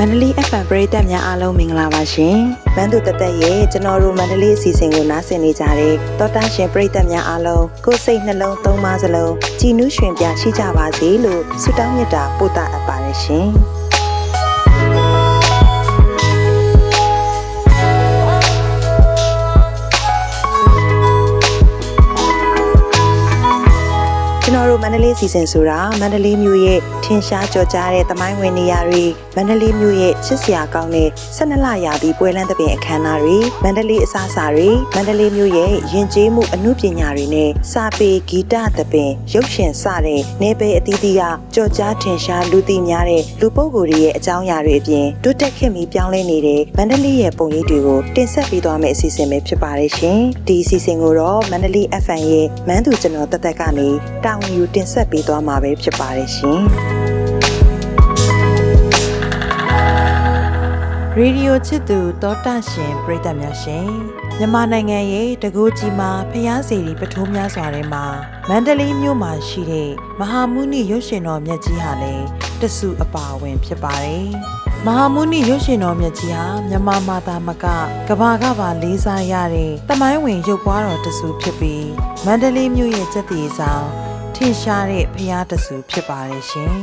မန္တလေး FM ပရိသတ်များအားလုံးမင်္ဂလာပါရှင်။မန်းသူတသက်ရဲ့ကျွန်တော်တို့မန္တလေးအစီအစဉ်ကိုနားဆင်နေကြတဲ့တောတာရှင်ပရိသတ်များအားလုံးကိုယ်စိတ်နှလုံးသုံးပါးစလုံးကြည်နူးရွှင်ပြရှိကြပါစေလို့ဆုတောင်းမေတ္တာပို့သအပ်ပါတယ်ရှင်။ တော်တို့မန္တလေးစီစဉ်ဆိုတာမန္တလေးမြို့ရဲ့ထင်ရှားကြော်ကြားတဲ့သမိုင်းဝင်နေရာတွေမန္တလေးမြို့ရဲ့ချစ်စရာကောင်းတဲ့12လရာသီပွဲလန်းသဘင်အခမ်းအနားတွေမန္တလေးအစားအစာတွေမန္တလေးမြို့ရဲ့ယဉ်ကျေးမှုအမှုပညာတွေနဲ့စာပေဂီတသဘင်ရုပ်ရှင်စတဲ့နေပယ်အသီးသီးကကြော်ကြားထင်ရှားလူသိများတဲ့လူပုဂ္ဂိုလ်တွေရဲ့အကြောင်းအရာတွေအပြင်တိုးတက်ခင်မီပြောင်းလဲနေတဲ့မန္တလေးရဲ့ပုံရိပ်တွေကိုတင်ဆက်ပေးသွားမယ့်အစီအစဉ်ပဲဖြစ်ပါတယ်ရှင်ဒီအစီအစဉ်ကိုတော့မန္တလေး FM ရဲ့မန်းသူကျွန်တော်တက်တက်ကနေတာဝန်ယူတင်ဆက်ပေးသွားမှာပဲဖြစ်ပါတယ်ရှင်ရေဒီယိုချစ်သူတောတာရှင်ပရိသတ်များရှင်မြန်မာနိုင်ငံရဲ့တကူကြီးမှာဖျားစီရီပထိုးများစွာထဲမှာမန္တလေးမြို့မှာရှိတဲ့မဟာမုနိရုပ်ရှင်တော်မြတ်ကြီးဟာလည်းတဆူအပါအဝင်ဖြစ်ပါတယ်မဟာမုနိရုပ်ရှင်တော်မြတ်ကြီးဟာမြန်မာမာသာမကကဘာကပါလေးစားရတဲ့တမိုင်းဝင်ရုပ်ပွားတော်တဆူဖြစ်ပြီးမန္တလေးမြို့ရဲ့စက်တီဆောင် ထင်ရှားတဲ့ဖျားတဆူဖြစ်ပါတယ်ရှင်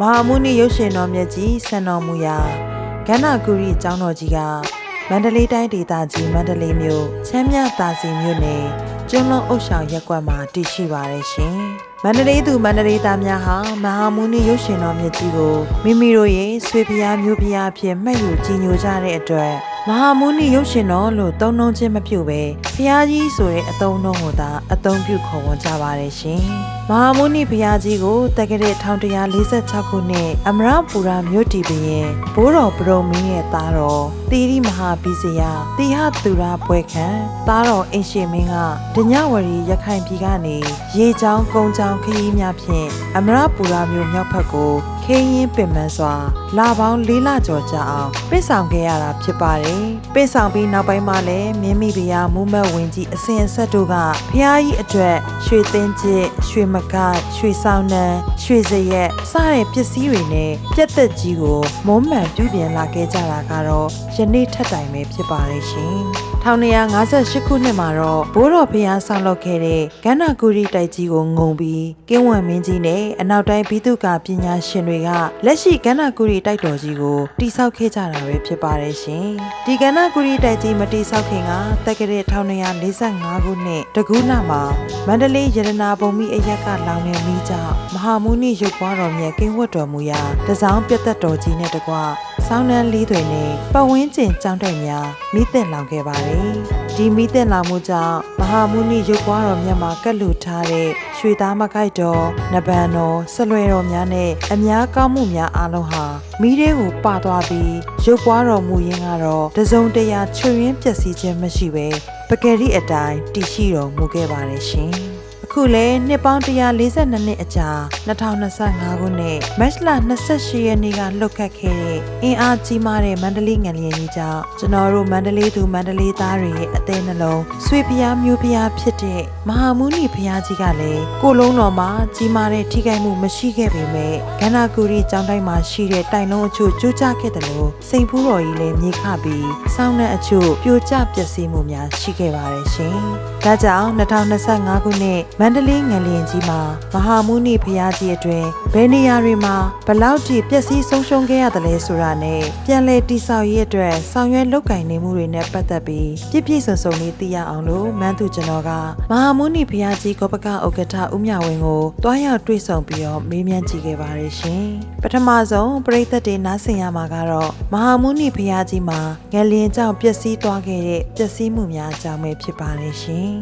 မဟာမုနိရုပ်ရှင်တော်မြတ်ကြီးဆန်တော်မူရာကန္နာဂူရီကျောင်းတော်ကြီးကမန္တလေးတိုင်းဒေသကြီးမန္တလေးမြို့ချမ်းမြသာစီမြို့နယ်ကျွန်းလုံးအုပ်ဆောင်ရက်ကွက်မှာတည်ရှိပါတယ်ရှင်။မန္တလေးသူမန္တလေးသားများဟာမဟာမုနိရုပ်ရှင်တော်မြတ်ကြီးကိုမိမိတို့ရဲ့ဆွေဖျားမျိုးဖျားအဖြစ်မှတ်ယူကြည်ညိုကြတဲ့အတွက်မဟာမုနိရုပ်ရှင်တော်လို့သုံးနှုန်းခြင်းမပြုဘဲဖျားကြီးဆိုတဲ့အသုံးအနှုန်းကိုသာအသုံးပြုခေါ်ဝေါ်ကြပါတယ်ရှင်။မဟာမုနိဘုရားကြီးကိုတက္ကရာ1146ခုနှစ်အမရပူရာမြို့တီဘရင်ဘိုးတော်ပရုံမင်းရဲ့သားတော်သီရိမဟာဘိဇယတိဟသူရဘွဲခံသားတော်အင်ရှင်မင်းကဒညဝရီရခိုင်ပြည်ကနေရေချောင်းကုန်းချောင်းခရီးများဖြင့်အမရပူရာမြို့မြောက်ဘက်ကိုခင်းရင်ပင်ပန်းစွာလာပေါင်း၄လကျော်ကြာအောင်ပြစ်ဆောင်ခဲ့ရတာဖြစ်ပါတယ်။ပြစ်ဆောင်ပြီးနောက်ပိုင်းမှာလည်းမြင်းမိဖုရားမူးမတ်ဝင်ကြီးအစဉ်အဆက်တို့ကဖျားကြီးအတွက်ရွှေသင်းကျစ်ရွှေမကရွှေဆောင်နှံရွှေစရက်စတဲ့ပစ္စည်းတွေနဲ့ပြက်သက်ကြီးကိုမုံမှန်ပြုပြင်လာခဲ့ကြတာကတော့ယနေ့ထက်တိုင်ပဲဖြစ်ပါတယ်ရှင်။ 1958ခုနှစ်မှာတော့ဘိုးတော်ဖျားဆောင်လုပ်ခဲ့တဲ့ကန္နာဂူရီတိုက်ကြီးကိုငုံပြီးကင်းဝံမင်းကြီးနဲ့အနောက်တိုင်းဘိသုကာပညာရှင်တွေကလက်ရှိကန္နာဂူရီတိုက်တော်ကြီးကိုတိစောက်ခဲ့ကြတာပဲဖြစ်ပါတယ်ရှင်။ဒီကန္နာဂူရီတိုက်ကြီးမတိစောက်ခင်ကတက္ကရာ1945ခုနှစ်တကူးလမှာမန္တလေးရတနာပုံမိအရက်ကလောင်နေမိကြောင့်မဟာမုနိရုပ်ပွားတော်မြတ်ကင်းဝတ်တော်မူရာတစောင်းပြတ်သက်တော်ကြီးနဲ့တကွ ဆောင်းနှန်းလေးတွေနဲ့ပတ်ဝန်းကျင်ကြောင်းတိုက်များမိသက်လောင်ခဲ့ပါတယ်။ဒီမိသက်လောင်မှုကြောင့်မဟာမုနိရုပ်ပွားတော်မြတ်မှာကတ်လူထားတဲ့ရွှေသားမကိုက်တော်နဗန်တော်ဆလွယ်တော်များနဲ့အများကောင်းမှုများအလုံးဟာမိတဲ့ကိုပသွားပြီးရုပ်ပွားတော်မူရင်းကတော့တစုံတရာချွေရင်းပျက်စီးခြင်းမရှိပဲပကယ်ရီအတိုင်းတည်ရှိတော်မူခဲ့ပါတယ်ရှင်။ အခုလဲနှစ်ပေါင်း142နှစ်အကြာ2025ခုနှစ်မတ်လ28ရက်နေ့ကလှုပ်ခတ်ခဲ့တဲ့အင်အားကြီးမားတဲ့မန္တလေးငလျင်ကြီးကြောင့်ကျွန်တော်တို့မန္တလေးသူမန္တလေးသားတွေရဲ့အသေးနှလုံးဆွေဖျားမျိုးဖျားဖြစ်တဲ့မဟာမုနိဖျားကြီးကလည်းကိုလုံးတော်မှာကြီးမားတဲ့ထိခိုက်မှုမရှိခဲ့ပေမဲ့ကန္နာကူရီကျောင်းတိုင်းမှာရှိတဲ့တိုင်လုံးအချို့ကျိုးကျခဲ့တယ်လို့စိန်ဖူးတော်ကြီးလည်းမြေခပြီးစောင်းတဲ့အချို့ပြိုကျပျက်စီးမှုများရှိခဲ့ပါတယ်ရှင်။ဒါကြောင့်2025ခုနှစ်မန္တလေးငလျင်ကြီးမှာမဟာမုနိဖျားကြီးအတွင်ဘယ်နေရာတွေမှာဘလောက်ထိပျက်စီးဆုံးရှုံးခဲ့ရတယ်လဲဆိုတာနဲ့ပြန်လည်တိဆောက်ရေးအတွက်ဆောင်ရွက်လုပ်ကင်နေမှုတွေနဲ့ပတ်သက်ပြီးပြည့်ပြည့်စုံစုံလေးသိရအောင်လို့မန်းသူကျွန်တော်ကမဟာမုနိဖျားကြီးကောပကဥက္ကဋ္ဌဦးမြဝင်းကိုတွားရောက်တွေ့ဆုံပြီးတော့မေးမြန်းကြည့်ခဲ့ပါတယ်ရှင်ပထမဆုံးပရိသတ်တွေနားဆင်ရမှာကတော့မဟာမုနိဖျားကြီးမှာငလျင်ကြောင့်ပျက်စီးသွားခဲ့တဲ့ပျက်စီးမှုများအကြောင်းပဲဖြစ်ပါတယ်ရှင်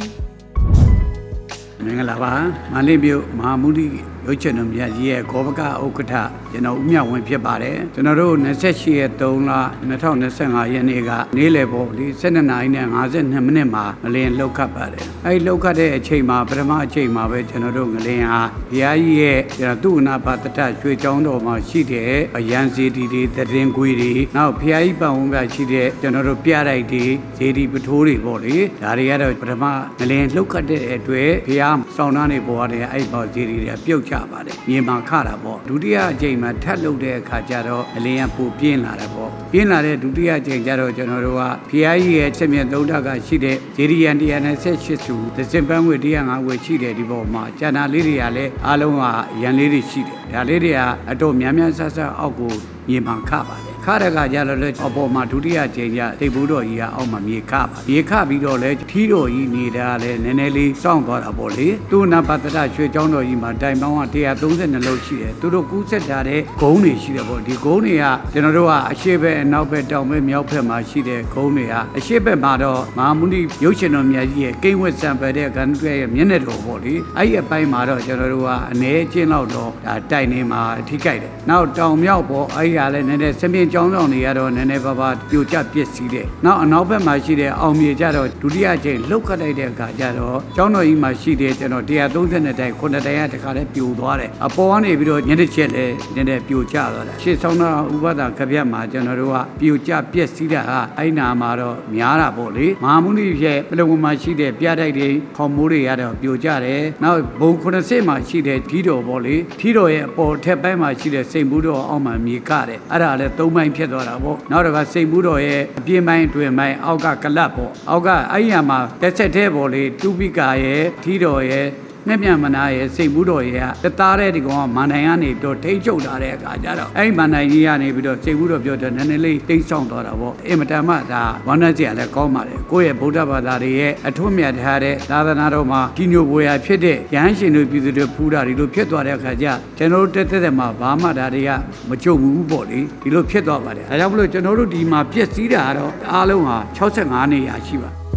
မင်္ဂလာပါမန္တလေးမြို့မဟာမုဒိ ရုပ်ချင်တော်မြတ်ကြီးရဲ့ဂောဘကဥက္ကဋ္ဌကျွန်တော်ဦးမြဝင်းဖြစ်ပါတယ်ကျွန်တော်တို့28ရက်3လ2025ရက်နေ့ကနေ့လယ်ပေါ်ဒီ12နာရီနဲ့52မိနစ်မှာငလင်လှုပ်ခတ်ပါတယ်အဲဒီလှုပ်ခတ်တဲ့အချိန်မှာပထမအချိန်မှာပဲကျွန်တော်တို့ငလင်ဟာဘုရားကြီးရဲ့ကျွန်တော်သူ့အနာပါတတရွှေချောင်းတော်မှာရှိတဲ့အရန်စီတီတွေသတင်ကွေတွေနောက်ဘုရားကြီးပတ်ဝန်းကရှိတဲ့ကျွန်တော်တို့ပြတိုက်တွေဇေဒီပထိုးတွေပေါ့လေဒါတွေကတော့ပထမငလင်လှုပ်ခတ်တဲ့အတွက်ဘုရားဆောင်းသားတွေပေါ်ရတယ်အဲ့ပေါ်ဇေဒီတွေပြုတ်ချပါတယ်မြေမှာခတာပေါ့ဒုတိယအကြိမ်မှာထပ်လုပ်တဲ့အခါကျတော့အလင်းကပိုပြင်းလာတယ်ပေါ့ပြင်းလာတဲ့ဒုတိယအကြိမ်ကျတော့ကျွန်တော်တို့ကဖျားကြီးရဲ့ချက်မြတ်သုံးဓာတ်ကရှိတဲ့ဂျေရီယန်128စုသစင်ပန်းဝေ105ဝေရှိတယ်ဒီပေါ်မှာကျန်တာလေးတွေကလည်းအားလုံးကရန်လေးတွေရှိတယ်ဒါလေးတွေကအတော့များများဆဆအောက်ကိုမြေမှာခပါတယ် ခတဲ့ကကြတော့လေအပေါ်မှာဒုတိယကြိမ်ကျတိတ်ဘူးတော်ကြီးကအောက်မှာမြေခပါမြေခပြီးတော့လေထီးတော်ကြီးနေတာလေနည်းနည်းလေးစောင့်သွားတာပေါ့လေသူ့နပတ္တရရွှေကျောင်းတော်ကြီးမှာတိုင်ပေါင်းက132လုံးရှိတယ်သူတို့ကူးဆက်ထားတဲ့ဂုံးတွေရှိတယ်ပေါ့ဒီဂုံးတွေကကျွန်တော်တို့ကအရှိဘက်အနောက်ဘက်တောင်ဘက်မြောက်ဘက်မှာရှိတဲ့ဂုံးတွေကအရှိဘက်မှာတော့မဟာမုနိရုပ်ရှင်တော်မြတ်ကြီးရဲ့ကိန်းဝတ်စံပယ်တဲ့ကန္တုရဲ့မျက်နှာတော်ပေါ့လေအဲ့ဒီအပိုင်းမှာတော့ကျွန်တော်တို့ကအ ਨੇ ချင်းလောက်တော့ဒါတိုင်နေမှာထိကြိုက်တယ်နောက်တောင်မြောက်ပေါ့အဲ့ဒီကလည်းနည်းနည်းစမြင့်ကျောင်းဆောင်တွေကတော့နည်းနည်းပါးပါးပြိုကျပျက်စီးတယ်နောက်အနောက်ဘက်မှာရှိတဲ့အောင်မြေကြတော့ဒုတိယကျိန်လှုပ်ခတ်လိုက်တဲ့အခါကျတော့ကျောင်းတော်ကြီးမှာရှိတဲ့ကျွန်တော်130တိုင်9တိုင်ကတခါလဲပြိုသွားတယ်အပေါ်ကနေပြီးတော့ညတစ်ချက်လဲနည်းနည်းပြိုကျသွားတယ်ရှေ့ဆောင်တော့ဥပဒခပြတ်မှာကျွန်တော်တို့ကပြိုကျပျက်စီးတာကအဲ့နာမှာတော့များတာပေါ့လေမဟာမုနိရဲ့ပလုံမှာရှိတဲ့ပြတိုက်တွေခေါမိုးတွေကတော့ပြိုကျတယ်နောက်ဘုံ90မှာရှိတဲ့ထီးတော်ပေါ့လေထီးတော်ရဲ့အပေါ်ထက်ပိုင်းမှာရှိတဲ့စိန်ဘူးတော်အောက်မှာမြေကတယ်အဲ့ဒါလည်းသုံးပိုင်းဖြစ်သွားတာပေါ့နောက်တစ်ခါစိန်ဘူးတော်ရဲ့အပြင်းပိုင်းတွင်ပိုင်းအောက်ကကလပ်ပေါ့အောက်ကအဲ့ဒီမှာတက်ဆက်တဲ့ပေါ့လေတူပိကာရဲ့ထီးတော်ရဲ့ မြက်မြမနာရဲ့စိတ်ဘူးတော်ရဲ့ကတသားတဲ့ဒီကောင်ကမန်နိုင်ကနေပြီးတော့ထိတ်ချုပ်လာတဲ့အခါကျတော့အဲ့ဒီမန်နိုင်ကြီးကနေပြီးတော့စိတ်ဘူးတော်ပြောတော့နည်းနည်းလေးတိတ်ဆောင်းသွားတာပေါ့အင်မတန်မှဒါဝမ်းနည်းစရာလည်းကောင်းပါတယ်ကိုယ့်ရဲ့ဗုဒ္ဓဘာသာတွေရဲ့အထွတ်မြတ်ထားတဲ့သာသနာတော်မှာကြီးညိုပွေရာဖြစ်တဲ့ရဟန်းရှင်တို့ပြည်သူတွေဖူးတာဒီလိုဖြစ်သွားတဲ့အခါကျကျွန်တော်တို့တက်တက်တဲ့မှာဘာမှဒါတွေကမကြုံဘူးပေါ့လေဒီလိုဖြစ်သွားပါတယ်ဒါကြောင့်မလို့ကျွန်တော်တို့ဒီမှာပြည့်စည်တာကတော့အားလုံးဟာ65နေရာရှိပါ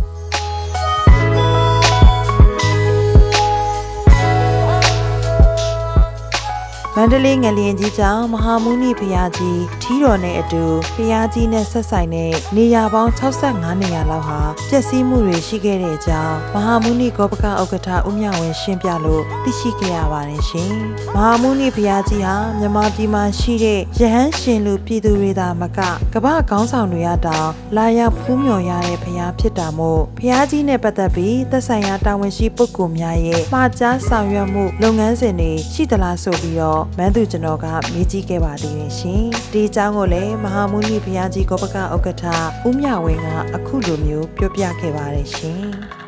မန္တလေးငလျင်ကြီးကြောင့်မဟာမုနိဘုရားကြီးထီးတော်နဲ့အတူဘုရားကြီးနဲ့ဆက်ဆိုင်တဲ့နေရာပေါင်း65နေရာလောက်ဟာပျက်စီးမှုတွေရှိခဲ့တဲ့အကြောင်းမဟာမုနိဂောပကဥက္ကဋ္ဌဦးမြဝင်းရှင်းပြလို့သိရှိခဲ့ရပါတယ်ရှင်။မဟာမုနိဘုရားကြီးဟာမြန်မာပြည်မှာရှိတဲ့ယဟန်ရှင်လူပြည်သူတွေသာမကကမ္ဘာခေါင်းဆောင်တွေကတောင်လာရောက်ဖူးမြော်ရတဲ့ဘုရားဖြစ်တာမို့ဘုရားကြီးနဲ့ပတ်သက်ပြီးသက်ဆိုင်ရာတာဝန်ရှိပုဂ္ဂိုလ်များရဲ့မှာကြားဆောင်ရွက်မှုလုပ်ငန်းစဉ်တွေရှိသလားဆိုပြီးတော့မန်းသူကျွန်တော်ကမေးကြည့်ခဲ့ပါသေးတယ်ရှင်။ဒီအကြောင်းကိုလည်းမဟာမုနိဘုရားကြီးကောပကဥက္ကဋ္ဌဦးမြဝင်းကအခုလိုမျိုးပြောပြခဲ့ပါတယ်ရှင်။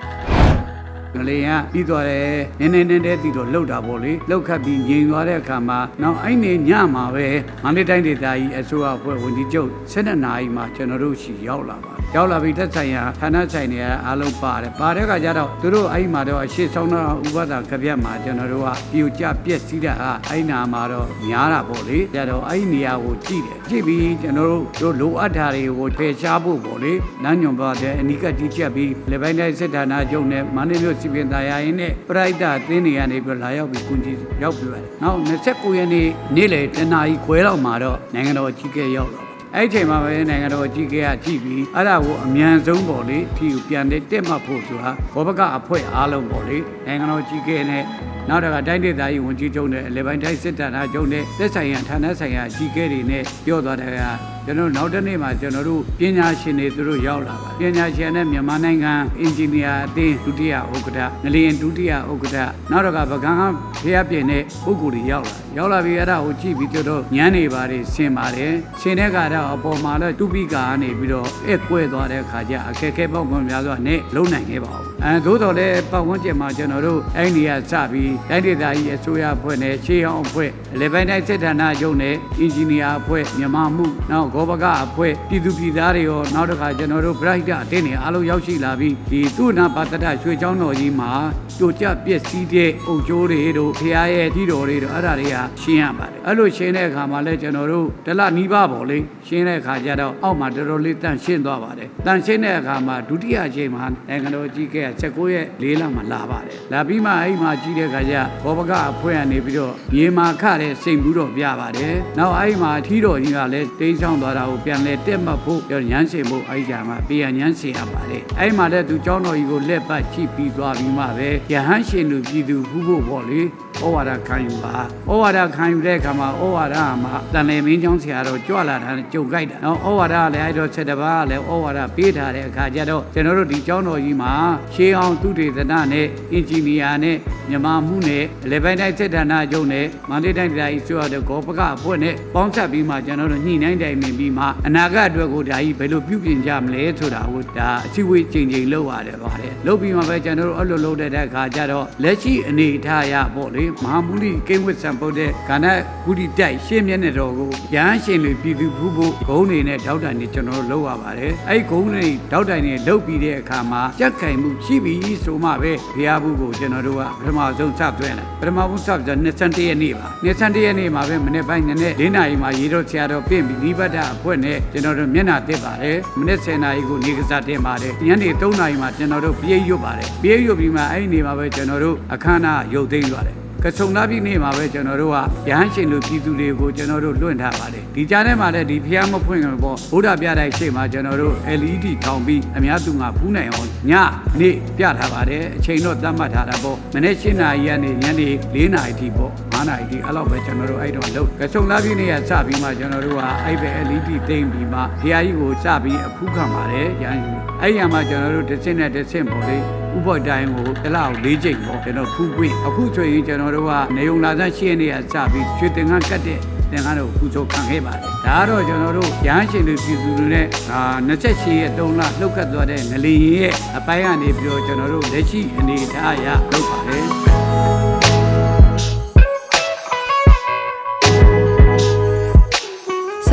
ငလေကပြီးသွားတယ်နည်းနည်းနည်းနည်းပြီးတော့လှုပ်တာပေါ့လေလှုပ်ခတ်ပြီးငြိမ်သွားတဲ့အခါမှာနောက်အဲ့နေညမှာပဲမန္တလေးတိုင်းဒေသကြီးအစိုးရအဖွဲ့ဝန်ကြီးချုပ်7နာရီမှာကျွန်တော်တို့ရှိရောက်လာပါတယ်ရောက်လာပြီးသက်ဆိုင်ရာဌာနဆိုင်တွေကအားလုံးပါတယ်ပါတဲ့အခါကျတော့သူတို့အဲ့မှာတော့အရှိဆောင်တော့ဥပဒါခပြတ်မှာကျွန်တော်တို့ကပြူကျပြက်စီးတာကအဲ့နာမှာတော့များတာပေါ့လေကျတော့အဲ့နေရာကိုကြည့်တယ်ကြည့်ပြီးကျွန်တော်တို့တို့လိုအပ်တာတွေကိုဖယ်ရှားဖို့ပေါ့လေလမ်းညွန်ပါတဲ့အနိကတိချက်ပြီးလေပိုင်းတိုင်းစစ်ဌာနချုပ်နဲ့မန္တလေးမြို့စီပင်သားရရင်နဲ့ပရိုက်တာအသင်းတွေကနေပြီးလာရောက်ပြီးကုညီရောက်ပြပါတယ်နောက်29ရက်နေ့နေ့လေတနာရီခွဲလောက်မှာတော့နိုင်ငံတော်အကြီးအကဲရောက်လာအဲ့ဒီအချိန်မှာပဲနိုင်ငံတော်အကြီးအကဲကကြည့်ပြီးအဲ့ဒါကိုအမြန်ဆုံးပေါ့လေဖြီကိုပြန်တဲ့တက်မှတ်ဖို့ဆိုတာဘောဘကအဖွဲ့အားလုံးပေါ့လေနိုင်ငံတော်အကြီးအကဲနဲ့နောက်တစ်ခါတိုင်းဒေသကြီးဝန်ကြီးချုပ်နဲ့လေပိုင်းတိုင်းစစ်တပ်သားချုပ်နဲ့သက်ဆိုင်ရာဌာနဆိုင်ရာအကြီးအကဲတွေနဲ့ပြောသွားတဲ့က ကျွန်တော်နောက်တစ်နေ့မှာကျွန်တော်တို့ပညာရှင်တွေသူတို့ရောက်လာပါပညာရှင်နဲ့မြန်မာနိုင်ငံအင်ဂျင်နီယာအသင်းဒုတိယဥက္ကဋ္ဌငလျင်ဒုတိယဥက္ကဋ္ဌနောက်တစ်ခါပကံကဖျက်ပြင်းတဲ့ပုဂ္ဂိုလ်တွေရောက်လာ ရောက်လာပြီးအဲ့ဒါကိုကြည့်ပြီးသူတို့ညမ်းနေပါတယ်ဆင်ပါတယ်ဆင်တဲ့ကတော့အပေါ်မှာတော့တူပိကာကနေပြီးတော့အဲကွဲသွားတဲ့အခါကျအခက်အခဲပေါက်ကွန်များစွာနဲ့လုံနိုင်ခဲ့ပါဘူးအဲသို့တော်လည်းပတ်ဝန်းကျင်မှာကျွန်တော်တို့အဲ့ဒီကစပြီးတိုင်းဒေသကြီးအစိုးရအဖွဲ့နဲ့ရှေးအောင်အဖွဲ့လေပိုင်းတိုင်းစစ်ဌာနချုပ်နဲ့အင်ဂျင်နီယာအဖွဲ့မြန်မာမှုနောက်ဂောဘကအဖွဲ့ပြည်သူပြည်သားတွေရောနောက်တစ်ခါကျွန်တော်တို့ bright အတင်းတွေအားလုံးရောက်ရှိလာပြီးဒီသူနာပါတတရွှေချောင်းတော်ကြီးမှာကြိုကြပြည့်စည်တဲ့အုပ်ကျိုးတွေတို့ဖရားရဲ့ကြီးတော်တွေတို့အဲ့ဒါတွေကရှင်းရပါတယ်အဲ့လိုရှင်းတဲ့အခါမှာလဲကျွန်တော်တို့တလနီးပါးပေါ့လေရှင်းတဲ့အခါကျတော့အောက်မှာတော်တော်လေးတန့်ရှင်းသွားပါတယ်တန့်ရှင်းတဲ့အခါမှာဒုတိယအချိန်မှာနိုင်ငံတော်ကြီးက16ရက်၄လမှာလာပါတယ်လာပြီးမှအဲ့မှာကြီးတဲ့အခါကျဘောပကအဖွဲ့ကနေပြီးတော့မြေမာခတဲ့စိန်ဘူးတော်ပြပါတယ်နောက်အဲ့မှာထီးတော်ကြီးကလည်းတိန်းဆောင်သွားတာကိုပြန်လဲတက်မှတ်ဖို့ပြောညမ်းစင်ဖို့အဲ့ကြမှာပြန်ညမ်းစင်ရပါတယ်အဲ့မှာလည်းသူเจ้าတော်ကြီးကိုလက်ပတ်ကြည့်ပြီးသွားပြီးမှပဲယဟန်ရှင်လူပြည်သူဖူးဖို့ပေါ့လေဩဝါဒခံယူပါဩဝါ ဒဒခံယူတဲ့အခါမှာဩဝါဒမှာတန်လေမင်းချောင်းဆရာတော်ကြွလာတာနဲ့ကြုံကြိုက်တာနော်ဩဝါဒကလည်းအဲ့တော့ဆက်တပါးကလည်းဩဝါဒပေးထားတဲ့အခါကျတော့ကျွန်တော်တို့ဒီကျောင်းတော်ကြီးမှာရှေးအောင်သူတေသနနဲ့အင်ဂျင်နီယာနဲ့မြန်မာမှုနဲ့လေပိုင်းတိုင်းစစ်ဌာနချုပ်နဲ့မန္တလေးတိုင်းဒေသကြီးဆိုရတဲ့ဂောပကအဖွဲ့နဲ့ပေါင်းဆက်ပြီးမှကျွန်တော်တို့ညှိနှိုင်းတိုင်ပင်ပြီးမှအနာဂတ်အတွက်ကိုဒါကြီးဘယ်လိုပြုပြင်ကြမလဲဆိုတာကိုဒါအစည်းအဝေးချိန်ချိန်လုပ်ရတယ်ပါတယ်လုပ်ပြီးမှပဲကျွန်တော်တို့အဲ့လိုလုပ်တဲ့အခါကျတော့လက်ရှိအနေအထားရပေါ့လေမဟာမုနိကိန်းဝတ်ဆံပုတ်တဲ့ကဏ္ဍကုတိတိုက်ရှင်းမျက်နှာတော်ကိုရဟန်းရှင်တွေပြည်သူဖူးဖို့ဂုံးတွေနဲ့ထောက်တိုင်တွေကျွန်တော်တို့လုပ်ရပါတယ်အဲ့ဒီဂုံးတွေထောက်တိုင်တွေလုပ်ပြီးတဲ့အခါမှာကြက်ခိုင်မှုရှိပြီဆိုမှပဲဘုရားဘူးကိုကျွန်တော်တို့ကပထမဆုံးစသွင်းတယ်ပထမဆုံးစဆို21ရက်နေ့ပါ21ရက်နေ့မှာပဲမနေ့ပိုင်းနည်းနည်း၄နာရီမှာရေတော်ဆရာတော်ပြင်ပြီးနိဗ္ဗာန်အဖွဲ့နဲ့ကျွန်တော်တို့မျက်နှာတက်ပါတယ်မနေ့10နာရီကိုနေကစားတင်ပါတယ်ညနေ3နာရီမှာကျွန်တော်တို့ပြေးရွတ်ပါတယ်ပြေးရွတ်ပြီးမှအဲ့ဒီနေ့မှာပဲကျွန်တော်တို့အခမ်းအနားရုပ်သိမ်းသွားတယ် ကဆုံလာပြီနေ့မှာပဲကျွန်တော်တို့ကရဟန်းရှင်လူပြည်သူတွေကိုကျွန်တော်တို့လွှင့်ထားပါတယ်ဒီကြားထဲမှာလည်းဒီဖျားမဖွင့်ကြပေါ့ဘုရားပြတိုင်းရှေ့မှာကျွန်တော်တို့ LED ထောင်ပြီးအများသူငါဖူးနိုင်အောင်ညနေ့ပြထားပါတယ်အချိန်တော့သတ်မှတ်ထားတာပေါ့မနေ့7နာရီကနေညနေ4နာရီထိပေါ့9နာရီထိအဲ့လောက်ပဲကျွန်တော်တို့အဲ့တော့လုပ်ကဆုံလာပြီနေ့ကစပြီးမှကျွန်တော်တို့ကအဲ့ပဲ LED သိမ့်ပြီးမှဖျားကြီးကိုစပြီးအဖူးခံပါတယ်ရဟန်းအဲ့ရမှာကျွန်တော်တို့တစ်စင်းနဲ့တစ်စင်းပေါ့လေ ဥပ္ပတိုင်းကိုတစ်လောက်၄ချိန်ပေါ့ကျွန်တော်ဖူးခွင့်အခုဆိုရင်ကျွန်တော်တို့ကနေုံလာဆန်းရှိရနေရစပြီးရွှေတင်ကန်းကတ်တဲ့သင်္ကန်းတို့ပူဇော်ခံခဲ့ပါတယ်ဒါကတော့ကျွန်တော်တို့ရဟန်းရှင်တွေပြည်သူတွေနဲ့အာ28ရက်3လလှုပ်ခတ်သွားတဲ့ငလီရင်ရဲ့အပိုင်းကနေပြီးတော့ကျွန်တော်တို့လက်ရှိအနေအထားအရလုပ်ပါတယ်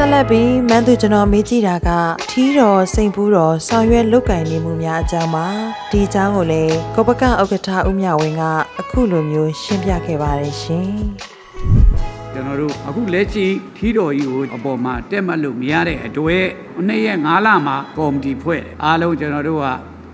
ဆက်လက်ပြီးမန်းသူကျွန်တော်မေးကြည့်တာကထီးတော်စိန်ဖူးတော်ဆောင်ရွက်လုတ်ကင်နေမှုများအကြောင်းပါဒီအကြောင်းကိုလည်းကောပကဥက္ကဋ္ဌဦးမြဝင်းကအခုလိုမျိုးရှင်းပြခဲ့ပါတယ်ရှင်ကျွန်တော်တို့အခုလက်ရှိထီးတော်ကြီးကိုအပေါ်မှာတက်မှတ်လို့မရတဲ့အတွက်နှစ်ရက်၅လမှာကော်မတီဖွဲ့တယ်အားလုံးကျွန်တော်တို့က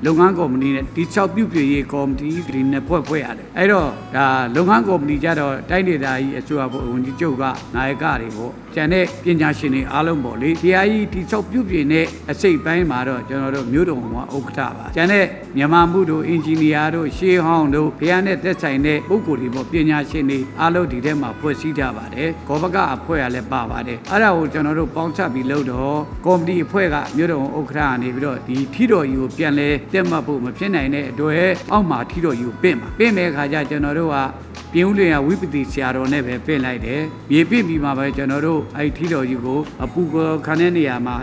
လုပ်ငန်းကော်မတီနဲ့တိဆောက်ပြုပြင်ရေးကော်မတီဒီနဲ့ဖွဲ့ဖွဲ့ရတယ်အဲ့တော့ဒါလုပ်ငန်းကော်မတီကြတော့တိုင်းဒေသကြီးအစိုးရဘုံဝန်ကြီးချုပ်ကနိုင်ကတွေပေါ့ ကျန်တဲ့ပညာရှင်တွေအားလုံးပေါ့လေတရားကြီးတိဆောက်ပြုပြင်တဲ့အစိတ်ပိုင်းမှာတော့ကျွန်တော်တို့မြို့တော်မှာဥက္ကဋ္ဌပါကျန်တဲ့မြန်မာမှုတို့အင်ဂျင်နီယာတို့ရှေးဟောင်းတို့ဘုရားနဲ့သက်ဆိုင်တဲ့ပုဂ္ဂိုလ်တွေပေါ့ပညာရှင်တွေအားလုံးဒီထဲမှာဖွဲ့စည်းထားပါတယ်ဂောဘကအဖွဲ့ကလည်းပါပါတယ်အဲ့ဒါကိုကျွန်တော်တို့ပေါင်းဆက်ပြီးလုပ်တော့ကော်မတီအဖွဲ့ကမြို့တော်ဥက္ကဋ္ဌကနေပြီးတော့ဒီထီတော်ကြီးကိုပြန်လဲတက်မှတ်ဖို့မဖြစ်နိုင်တဲ့အတွက်အောက်မှာထီတော်ကြီးကိုပင့်ပါပင့်မဲ့အခါကျကျွန်တော်တို့ကပြင်းဦးလင်ကဝိပတိဆရာတော်နဲ့ပဲပြင်လိုက်တယ်။မြေပြင့်ပြီးမှပဲကျွန်တော်တို့အဲ့ထီတော်ကြီးကိုအပူကိုခံတဲ့နေရာမှာ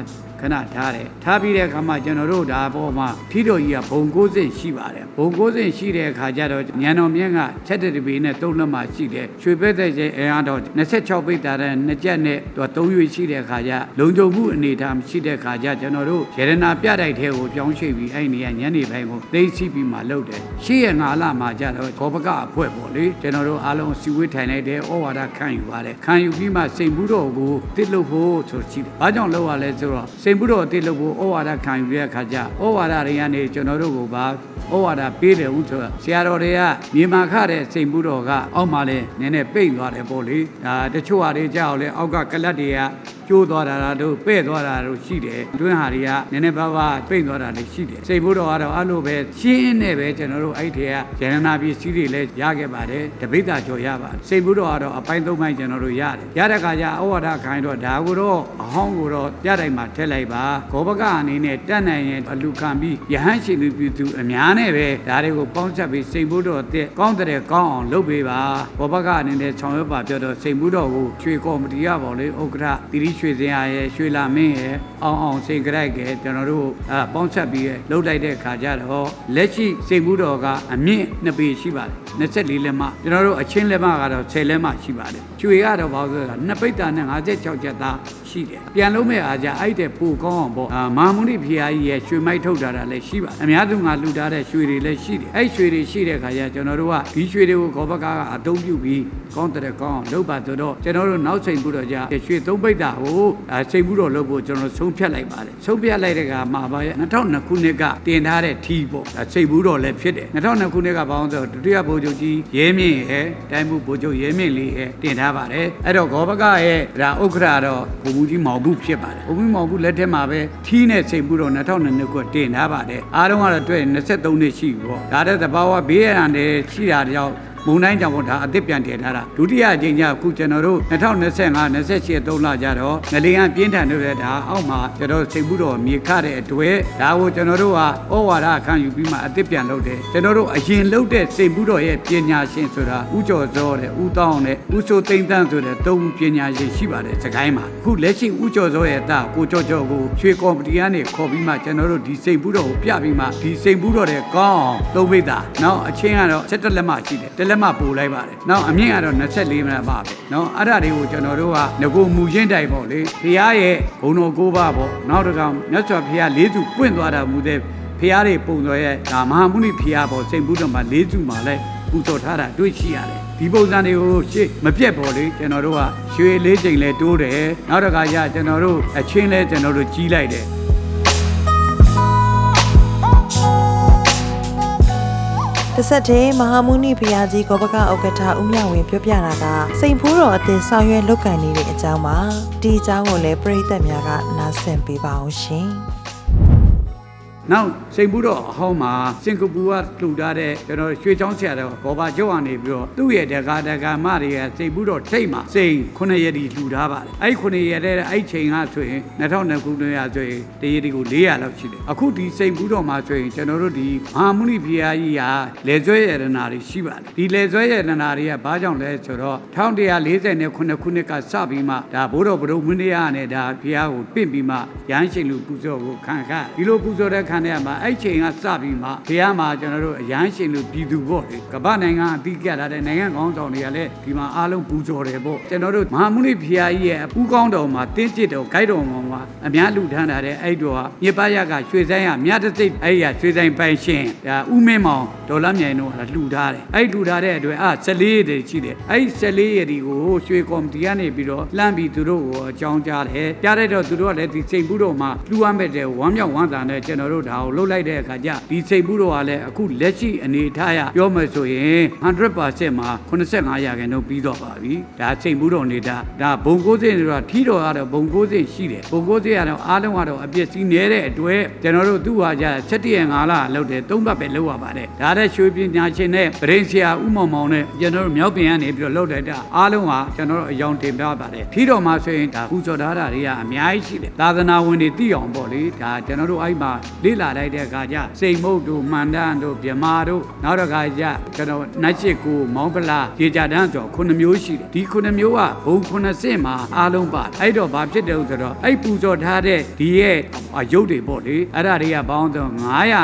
ခဏထားတယ်။ထားပြီးတဲ့အခါမှာကျွန်တော်တို့ဒါပေါ်မှာထီတော်ကြီးကဘုံ60ရှိပါတယ်။ဘုံ60ရှိတဲ့အခါကျတော့ညံတော်မြင့်ကချက်တရပေနဲ့သုံးလက်မှရှိတယ်။ရွှေဘက်သက်ကျဲအင်အားတော့26ပိတ်တာတဲ့နှစ်ချက်နဲ့သူက3ရွေရှိတဲ့အခါကျလုံခြုံမှုအနေအထားမရှိတဲ့အခါကျကျွန်တော်တို့ရတနာပြတိုက်ထဲကိုပြောင်းရွှေ့ပြီးအဲ့ဒီနေရာညနေပိုင်းကိုသိသိပြီးမှလုပ်တယ်။ရှေ့ရငါလာမှာကျတော့ဂောဘကအဖွဲ့ပေါ့လေကျွန်တော်တို့အားလုံးစီဝေးထိုင်လိုက်တဲ့ဩဝါဒခံယူပါတယ်။ခံယူပြီးမှစိန်ဘူးတော်ကိုတစ်လို့ဖို့ဆိုရှိတယ်။ဘာကြောင့်လုပ်ရလဲဆိုတော့စိန်ဘူးတော်တစ်လို့ဖို့ဩဝါဒခံယူတဲ့အခါကျဩဝါဒတွေကနေကျွန်တော်တို့ကိုပါဩဝါဒပေးတယ်ဦးဆိုတော့ဆရာတော်တွေကမြေမာခတဲ့စိန်ဘူးတော်ကအောက်မှာလဲနည်းနည်းပိတ်သွားတယ်ပေါ့လေ။ဒါတချို့ဟာတွေကြောက်လဲအောက်ကကလတ်တွေကကျိုးသွားတာတို့ပဲ့သွားတာတို့ရှိတယ်တွင်းဟာတွေကနည်းနည်းပါးပါးပိတ်သွားတာတွေရှိတယ်စိတ်ဘုတော်ကတော့အဲ့လိုပဲရှင်းနဲ့ပဲကျွန်တော်တို့အဲ့ထဲကရဏနာပစ္စည်းတွေလည်းရခဲ့ပါတယ်တပိဋ္ဌာကျော်ရပါတယ်စိတ်ဘုတော်ကတော့အပိုင်းသုံးပိုင်းကျွန်တော်တို့ရတယ်ရတဲ့ခါကျဩဝါဒခိုင်းတော့ဒါကိုတော့အဟောင်းကိုတော့ပြတိုင်းမှာထည့်လိုက်ပါဂောဘကအနေနဲ့တတ်နိုင်ရင်အလူခံပြီးယဟန်ရှင်လူပြည်သူအများနဲ့ပဲဒါတွေကိုပေါင်းဆက်ပြီးစိတ်ဘုတော်တဲ့ကောင်းတဲ့ကောင်းအောင်လုပ်ပေးပါဂောဘကအနေနဲ့ဆောင်ရွက်ပါပြောတော့စိတ်ဘုတော်ကိုရွှေကော်မတီရပါလေဥက္ကဋ္ဌတိရိရွှေစင်ရရဲ့ရွှေလာမင်းရဲ့အောင်အောင်စိန်ကြိုက်ကဲကျွန်တော်တို့အဲပေါင်းဆက်ပြီးလှုပ်လိုက်တဲ့ခါကျတော့လက်ရှိစိတ်ဘုတော်ကအမြင့်နှစ်ပေရှိပါတယ်24လက်မကျွန်တော်တို့အချင်းလက်မကတော့10လက်မရှိပါတယ်ကျွေကတော့ဘာလို့လဲဆိုတော့နှစ်ပိတ်တာနဲ့56ချက်သား ရှိတယ်ပြန်လုံးမဲ့အားကြအဲ့တဲ့ပိုကောင်းအောင်ပေါ့အာမာမုနိဖီယာကြီးရဲ့ရွှေမိုက်ထုတ်ထားတာလည်းရှိပါတယ်အများသူငါလှူထားတဲ့ရွှေတွေလည်းရှိတယ်အဲ့ရွှေတွေရှိတဲ့ခါကျကျွန်တော်တို့ကဒီရွှေတွေကိုခေါ်ဘကားကအသုံးပြုပြီးကောင်းတဲ့ကောင်းအောင်လုပ်ပါဆိုတော့ကျွန်တော်တို့နောက်ချိန်ဘူးတော့ကြာရွှေသုံးပိတ်တာကိုအဲချိန်ဘူးတော့လုပ်ဖို့ကျွန်တော်ဆုံးဖြတ်လိုက်ပါတယ်ဆုံးဖြတ်လိုက်တဲ့ကမှာပါရဲ့2002ခုနှစ်ကတင်ထားတဲ့ထီးပေါ့အဲချိန်ဘူးတော့လည်းဖြစ်တယ်2002ခုနှစ်ကဘာလို့ဆိုတော့ဒုတိယဗိုလ်ချုပ်ကြီးရဲမြင့်ရဲ့တိုင်းမှုဗိုလ်ချုပ်ရဲမြင့်လေးရဲ့တင်ထားပါတယ်အဲ့တော့ဂောဘကရဲ့ဒါဥက္ခရာတော့ဘုံမူကြီးမောင်ဘူးဖြစ်ပါတယ်ဘုံမူမောင်ဘူးလက်ထက်မှာပဲထီးနဲ့ချိန်ဘူးတော့2002ခုတင်ထားပါတယ်အားလုံးကတော့တွေ့23နှစ်ရှိပြီပေါ့ဒါတဲ့သဘာဝဘေးရန်တွေရှိတာကြောင့် မုံတိုင်းကြောင့်ဒါအသစ်ပြန်တည်ထားတာဒုတိယအကြိမ်ကျအခုကျွန်တော်တို့2025 28 3လကြတော့ငလျင်ကပြင်းထန်နေတဲ့ဒါအောက်မှာကျွန်တော်စိတ်ဘူးတော်မြေခတဲ့အတွက်ဒါကိုကျွန်တော်တို့ကဩဝါဒခံယူပြီးမှအသစ်ပြန်လုပ်တယ်ကျွန်တော်တို့အရင်လုပ်တဲ့စိတ်ဘူးတော်ရဲ့ပညာရှင်ဆိုတာဥကျော်စောတဲ့ဥတောင်းတဲ့ဥဆိုသိမ့်တန်းဆိုတဲ့သုံးပညာရှင်ရှိပါတယ်စကိုင်းမှာအခုလက်ရှိဥကျော်စောရဲ့တာကိုကျော်ကျော်ကိုရွှေကော်မတီကနေခေါ်ပြီးမှကျွန်တော်တို့ဒီစိတ်ဘူးတော်ကိုပြပြီးမှဒီစိတ်ဘူးတော်တဲ့ကောင်းအောင်သုံးမိတာနောက်အချင်းကတော့7လက်မှရှိတယ်တစ်လက်မှပို့လိုက်ပါတယ်နောက်အမြင့်ကတော့24မိနစ်ပါပဲနော်အဲ့ဒါတွေကိုကျွန်တော်တို့ကငကိုမူရင်းတိုင်ပေါ့လေဖရားရဲ့ဂုံတော်ကိုးပါပေါ့နောက်တစ်ကောင်မြတ်စွာဘုရားလေးစုပွင့်သွားတာမူတဲ့ဖရားတွေပုံတော်ရဲ့ဒါမဟာမုနိဖရားပေါ့စိတ်ဘူးတော်မှာလေးစုမှာလဲပူဇော်ထားတာတွေ့ရှိရတယ်ဒီပုံစံတွေကိုရှေ့မပြတ်ပေါ်လေကျွန်တော်တို့ကရွှေလေးချိန်လဲတိုးတယ်နောက်တစ်ခါကျကျွန်တော်တို့အချင်းလဲကျွန်တော်တို့ကြီးလိုက်တယ် တစ်ဆက်တည်းမဟာမုနိဘုရားကြီးကောပကဥက္ကဋ္ဌဦးမြဝင်းပြောပြတာကစိန်ဖိုးတော်အသင်ဆောင်ရွက်လုပ်ကင်နေတဲ့အကြောင်းပါဒီအကြောင်းကိုလည်းပရိသတ်များကနားဆင်ပေးပါအောင်ရှင် နောက်စိန်ဘူးတော်အဟောင်းမှာစင်ကာပူကလှူထားတဲ့ကျွန်တော်ရွှေချောင်းဆရာတော်ဘောပါကျောင်းကနေပြီးတော့သူ့ရဲ့တက္ကတက္ကမတွေကစိန်ဘူးတော်ထိတ်မှာစိန်9ရက်ဒီလှူထားပါတယ်အဲ့9ရက်တဲ့အဲ့ချိန်ကဆိုရင်2000ခုနှစ်ရဆိုရင်တရေဒီကို400လောက်ရှိတယ်အခုဒီစိန်ဘူးတော်မှာဆိုရင်ကျွန်တော်တို့ဒီမဟာမုနိဖရာကြီးဟာလေဆွဲရတနာတွေရှိပါတယ်ဒီလေဆွဲရတနာတွေကဘာကြောင့်လဲဆိုတော့1149ခုနှစ်ကစပြီးမှဒါဘိုးတော်ဘုရုံမင်းရနဲ့ဒါဖရာကိုပင့်ပြီးမှရဟန်းရှင်လူပူဇော်ကိုခံခဒီလိုပူဇော်တဲ့ခံတဲ့မှာအဲ့ချိန်ကစပြီးမှဖရာမှာကျွန်တော်တို့အရဟန်းရှင်လူပြည်သူပေါ့လေကမ္ဘာနိုင်ငံအတိအကျလာတဲ့နိုင်ငံကောင်းဆောင်တွေကလည်းဒီမှာအားလုံးပူဇော်တယ်ပေါ့ကျွန်တော်တို့မဟာမုနိဖရာကြီးရဲ့အပူကောင်းတော်မှာတင်းကျစ်တော်ဂိုက်တော်မှာအများလူထမ်းတာတဲ့အဲ့တော်ဟာမြေပရကရွှေဆိုင်ကမြတ်တစိတ်အဲ့ရရွှေဆိုင်ပိုင်ရှင်ဒါဥမင်းမောင်ဒေါ်လာမြိုင်တို့ကလှူထားတယ်အဲ့လှူထားတဲ့အတွက်အာ14ရက်တည်းရှိတယ်အဲ့14ရက်ဒီကိုရွှေကော်မတီကနေပြီးတော့လှမ်းပြီးသူတို့ကိုအကြောင်းကြားတယ်ကြားတဲ့တော့သူတို့ကလည်းဒီစိတ်ဘူးတော်မှာလှူရမဲ့တဲ့ဝမ်းမြောက်ဝမ်းသာနဲ့ကျွန်တော်တို့ဒါကိုလှုပ်လိုက်တဲ့အခါကျဒီစိတ်ဘူးတော်ကလည်းအခုလက်ရှိအနေထားရပြောမယ်ဆိုရင်100%မှာ85ရာခိုင်နှုန်းပြီးတော့ပါပြီဒါစိတ်ဘူးတော်နေတာဒါဘုံကိုးစင်ဆိုတာထီတော်ကတော့ဘုံကိုးစင်ရှိတယ်ဘုံကိုးစင်ကတော့အားလုံးကတော့အပြည့်စီးနေတဲ့အတွက်ကျွန်တော်တို့သူ့ဟာကြ7ရက်5လလောက်တယ်3ဘတ်ပဲလောက်ရပါတယ်ဒါတဲ့ရွှေပညာရှင်နဲ့ဗရင်ဆရာဥမောင်မောင်နဲ့ကျွန်တော်တို့မြောက်ပင်ကနေပြီးတော့လောက်လိုက်တာအားလုံးဟာကျွန်တော်တို့အယောင်တင်ပြပါတယ်ထီတော်မှာဆိုရင်ဒါပူဇော်ထားတာတွေကအများကြီးရှိတယ်သာသနာဝင်တွေသိအောင်ပေါ့လေဒါကျွန်တော်တို့အဲ့မှာလေ့လာလိုက်တဲ့အခါကျစိန်မုတ်တို့မှန်တန်းတို့ဗြမာတို့နောက်တစ်ခါကျကျွန်တော်နတ်ချစ်ကိုမောင်းပလာရေကြတန်းဆိုခုနှစ်မျိုးရှိတယ်ဒီခုနှစ်မျိုးကဘုံခုနှစ်ဆင့်မှာအားလုံးပါအဲ့တော့ဘာဖြစ်တယ်ဆိုတော့အဲ့ပူဇော်ထားတဲ့ဒီရဲ့ရုပ်တွေပေါ့လေအဲ့ဒါတွေကပေါင်းတော့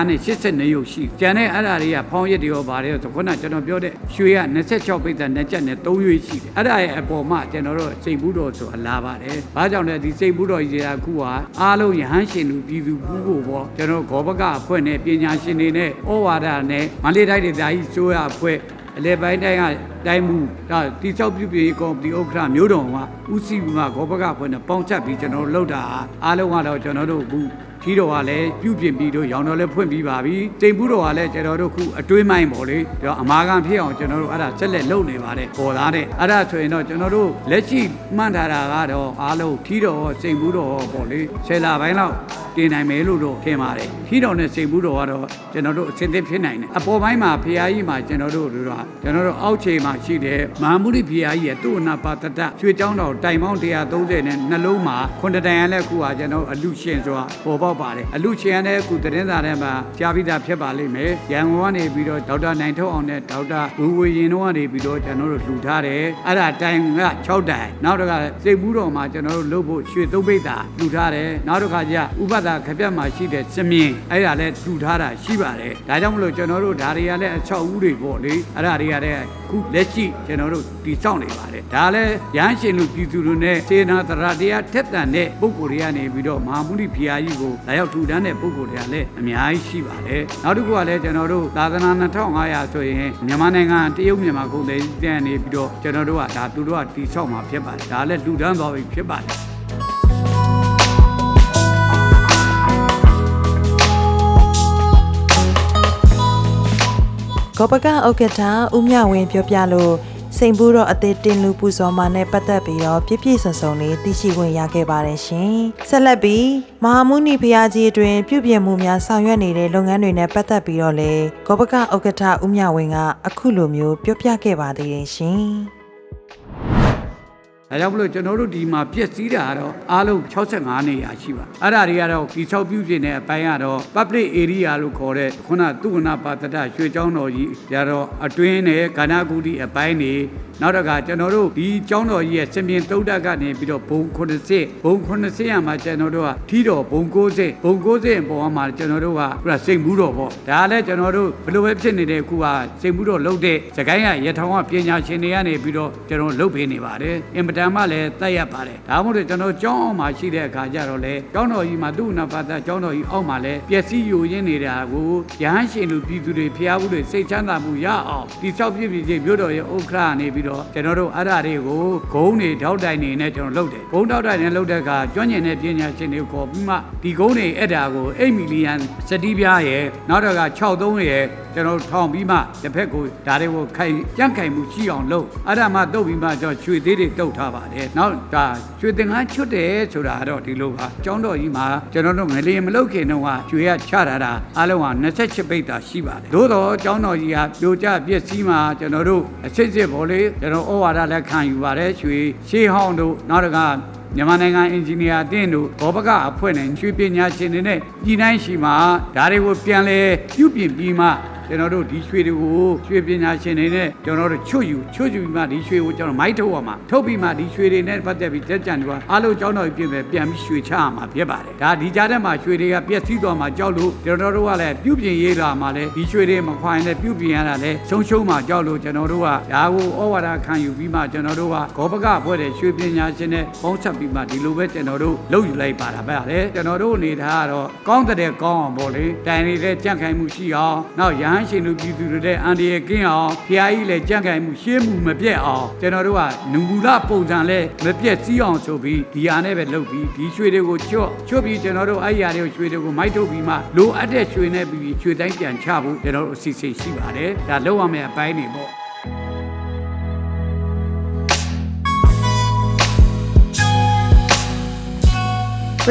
982ရုပ်ရှိကျန်တဲ့အဲ့ဒါတွေကဖောင်းရစ်တွေရောပါတယ်ဆိုခုနကျွန်တော်ပြောတဲ့ရွှေက26ပိဿနဲ့ကြက်နဲ့3ရွေးရှိတယ်အဲ့ဒါရဲ့အပေါ်မှာကျွန်တော်တို့စိတ်ဘူးတော်ဆိုတာလာပါတယ်ဘာကြောင့်လဲဒီစိတ်ဘူးတော်ကြီးကခုကအားလုံးယဟန်ရှင်လူပြည်သူဘူးကိုပေါ့ကျွန်တော်ဂောဘကအဖွဲ့နဲ့ပညာရှင်တွေနဲ့ဩဝါဒနဲ့မန္တလေးတိုင်းဒေသကြီးစိုးရအဖွဲ့အလေပိုင်းတိုင်းကတိုင်းမှုဒါတိကျပြုပြည်ကော်မတီဥက္ကဋ္ဌမျိုးတော်ကဦးစီးပြီးမှဂောဘကဖွဲ့နဲ့ပေါင်းချက်ပြီးကျွန်တော်တို့လှုပ်တာအားလုံးကတော့ကျွန်တော်တို့အခုထီတော်ကလည်းပြုပြင်ပြီးတော့ရောင်တော်လည်းဖွင့်ပြီးပါပြီ။တိမ်ဘူးတော်ကလည်းကျွန်တော်တို့ခုအတွင်းမိုင်းပေါ့လေ။ဒါအမာခံဖြစ်အောင်ကျွန်တော်တို့အဲ့ဒါဆက်လက်လုပ်နေပါတယ်။ပေါ်သားတဲ့။အဲ့ဒါဆိုရင်တော့ကျွန်တော်တို့လက်ရှိမှန်ထားတာကတော့အားလုံးထီတော်စိန်ဘူးတော်ပေါ့လေ။ဆယ်လပိုင်းလောက် တင်နိုင်မယ်လို့တော့ထင်ပါတယ်။ထီတော်နဲ့စိန်ဘူးတော်ကတော့ကျွန်တော်တို့အစစ်အသစ်ဖြစ်နိုင်တယ်။အပေါ်ပိုင်းမှာဖရာကြီးမှာကျွန်တော်တို့တို့ကကျွန်တော်တို့အောက်ခြေမှာရှိတဲ့မဟာမုနိဖရာကြီးရဲ့သူ့အနာပါတတရွှေကျောင်းတော်တိုင်ပေါင်း130နဲ့နှလုံးမှာခွန်တတိုင်ရလဲခုဟာကျွန်တော်အလူရှင်ဆိုတာပေါ်ပေါက်ပါတယ်အလူရှင်ရတဲ့ခုသတင်းစာထဲမှာကြားပြီးသားဖြစ်ပါလိမ့်မယ်ရန်ကုန်ကနေပြီးတော့ဒေါက်တာနိုင်ထုတ်အောင်နဲ့ဒေါက်တာဝူဝေရင်တို့ကနေပြီးတော့ကျွန်တော်တို့လှူထားတယ်အဲ့ဒါတိုင်က6တိုင်နောက်တစ်ခါစိတ်ဘူးတော်မှာကျွန်တော်တို့လုပ်ဖို့ရွှေသုံးပိတ်တာလှူထားတယ်နောက်တစ်ခါကျဥပဒါခပြတ်မှာရှိတဲ့စမြင်အဲ့ဒါလည်းလှူထားတာရှိပါတယ်ဒါကြောင့်မလို့ကျွန်တော်တို့ဒါတွေကလည်းအချောက်ဦးတွေပေါ့လေအဲ့ဒါတွေကလည်းခုလက်ရှိကျွန်တော်တို့တည်ဆောက်နေပါတယ်ဒါလည်းရဟန်းရှင်လူပြည်သူတို့နဲ့စေနာတရာတရားထက်တန်တဲ့ပုံကိုယ်တွေကနေပြီးတော့မဟာမုနိဖရာကြီးကိုလာရောက်ထူထမ်းတဲ့ပုံကိုယ်တွေကလည်းအများကြီးရှိပါတယ်နောက်တစ်ခုကလည်းကျွန်တော်တို့သာသနာ2500ဆိုရင်မြန်မာနိုင်ငံတရုတ်မြန်မာကုန်သည်တန်းနေပြီးတော့ကျွန်တော်တို့ကဒါသူတို့ကတည်ဆောက်မှာဖြစ်ပါတယ်ဒါလည်းလှူဒန်းသွားပြီဖြစ်ပါတယ် ကောပကဥက္ကဋ္ဌဦးမြဝင်းပြောပြလို့စိန်ဘူးတော်အသေးတင်လူပူဇော်မှာနဲ့ပတ်သက်ပြီးတော့ပြည့်ပြည့်စုံစုံလေးသိရှိခွင့်ရခဲ့ပါတယ်ရှင်ဆက်လက်ပြီးမဟာမုနိဖရာကြီးအတွင်ပြုပြင်မှုများဆောင်ရွက်နေတဲ့လုပ်ငန်းတွေနဲ့ပတ်သက်ပြီးတော့လေဂောဘကဥက္ကဋ္ဌဦးမြဝင်းကအခုလိုမျိုးပြောပြခဲ့ပါသေးတယ်ရှင် ဒါကြောင့်မလို့ကျွန်တော်တို့ဒီမှာပြည့်စည်တာကတော့အားလုံး65နေရာရှိပါအဲ့ဒါတွေကတော့ဒီ၆ပြုပြင်တဲ့အပိုင်းကတော့ public area လို့ခေါ်တဲ့ခုနသုဝနာပါတတရွှေကျောင်းတော်ကြီးကြတော့အတွင်းနဲ့ကဏ္ဍကူတီအပိုင်းနေနောက်တစ်ခါကျွန်တော်တို့ဒီကျောင်းတော်ကြီးရဲ့စင်ပြင်တုတ်တက်ကနေပြီးတော့ဘုံ90ဘုံ90ရမှာကျွန်တော်တို့ကထီတော်ဘုံ90ဘုံ90ပေါ်မှာကျွန်တော်တို့ကပြစိတ်မှုတော်ပေါ့ဒါလည်းကျွန်တော်တို့ဘယ်လိုပဲဖြစ်နေတဲ့အခုကစိတ်မှုတော်လှုပ်တဲ့စကိုင်းရရထောင်ကပညာရှင်တွေကနေပြီးတော့ကျွန်တော်လှုပ်ပေးနေပါတယ်အင်ပတန်မှလည်းတက်ရပါတယ်ဒါမှမဟုတ်ကျွန်တော်ကျောင်းအောင်မှာရှိတဲ့အခါကျတော့လေကျောင်းတော်ကြီးမှာသူ့နာပါတာကျောင်းတော်ကြီးအောက်မှာလည်းပျက်စီးယိုရင်းနေတာကိုရဟန်းရှင်လူပြည်သူတွေဖျားဘူးတွေစိတ်ချမ်းသာမှုရအောင်ဒီဆောက်ပြည့်ပြည့်ချင်းမြို့တော်ရဲ့ဥက္ခရာနေပြီးတော့ကျွန်တော်တို့အဲ့ဒါတွေကိုဂုံးတွေထောက်တိုင်နေနဲ့ကျွန်တော်လှုပ်တယ်ဂုံးထောက်တိုင်နဲ့လှုပ်တဲ့အခါကျွမ်းကျင်တဲ့ပညာရှင်တွေကိုခေါ်ပြီးမှဒီဂုံးတွေအဲ့ဒါကို8မီလီယံစတိပြားရဲ့နောက်တော့က63ရဲ့ကျွန်တော်ထောင်ပြီးမှတစ်ဖက်ကိုဒါတွေကိုခိုင်ကြန့်ခိုင်မှုရှိအောင်လုပ်အဲ့ဒါမှတုတ်ပြီးမှကျွန်တော်ရွှေသေးတွေတုတ်ထားပါတယ်နောက်ဒါရွှေသင်္ကန်းချွတ်တယ်ဆိုတာတော့ဒီလိုပါကျောင်းတော်ကြီးမှာကျွန်တော်တို့ငလျင်မလုတ်ခင်တော့ကရွှေကချထားတာအလုံးက28ပိတ်တာရှိပါတယ်သို့တော့ကျောင်းတော်ကြီးကပြိုကျပျက်စီးမှာကျွန်တော်တို့အစစ်စစ်ပေါ်လေကျွန်တော်ဩဝါဒလက်ခံယူပါတယ်ရွှေရှေးဟောင်းတို့နောက်တစ်ခါမြန်မာနိုင်ငံအင်ဂျင်နီယာအသင်းတို့ဘောပကအဖွဲ့နဲ့ရွှေပညာရှင်တွေနဲ့ပြည်တိုင်းရှိမှာဒါတွေကိုပြန်လဲပြုပြင်ပြီးမှ ကျွန်တော်တို့ဒီရွှေတွေကိုရွှေပညာရှင်တွေနဲ့ကျွန်တော်တို့ချွတ်ယူချွတ်ယူပြီးမှဒီရွှေကိုကျွန်တော်မိုက်ထုတ်ရမှာထုတ်ပြီးမှဒီရွှေတွေနဲ့ပတ်သက်ပြီးတက်ကြံတွေကအားလုံးကျောင်းတော်ကြီးပြင်ပဲပြန်ပြီးရွှေချရမှာဖြစ်ပါတယ်ဒါဒီကြားထဲမှာရွှေတွေကပျက်စီးသွားမှာကြောက်လို့ကျွန်တော်တို့ကလည်းပြုပြင်ရေးလာမှာလည်းဒီရွှေတွေမခွာရင်လည်းပြုပြင်ရတာလည်းဆုံးရှုံးမှာကြောက်လို့ကျွန်တော်တို့ကဒါကိုဩဝါဒခံယူပြီးမှကျွန်တော်တို့ကဂောပကဖွဲ့တဲ့ရွှေပညာရှင်နဲ့ပေါင်းဆက်ပြီးမှဒီလိုပဲကျွန်တော်တို့လုပ်ယူလိုက်ပါတာပဲလေကျွန်တော်တို့အနေထားကတော့ကောင်းတဲ့ကောင်းအောင်ပေါ့လေတိုင်နေတဲ့ကြန့်ခိုင်မှုရှိအောင်နောက်ရဟန်းရှင်လူပြည်သူတွေတဲ့အန်ဒီရဲ့ကင်းအောင်ဖျားကြီးလည်းကြန့်ခိုင်မှုရှင်းမှုမပြတ်အောင်ကျွန်တော်တို့ကနူမူလပုံစံလဲမပြတ်စည်းအောင်ဆိုပြီးဒီဟာနဲ့ပဲလုပ်ပြီးဒီရွှေတွေကိုချွတ်ချွတ်ပြီးကျွန်တော်တို့အဲ့ဒီဟာတွေကိုရွှေတွေကိုမိုက်ထုတ်ပြီးမှလိုအပ်တဲ့ရွှေနဲ့ပြီးရွှေတိုင်းပြန်ချဖို့ကျွန်တော်တို့အစီအစဉ်ရှိပါတယ်ဒါလောက်ရမယ့်အပိုင်းတွေပေါ့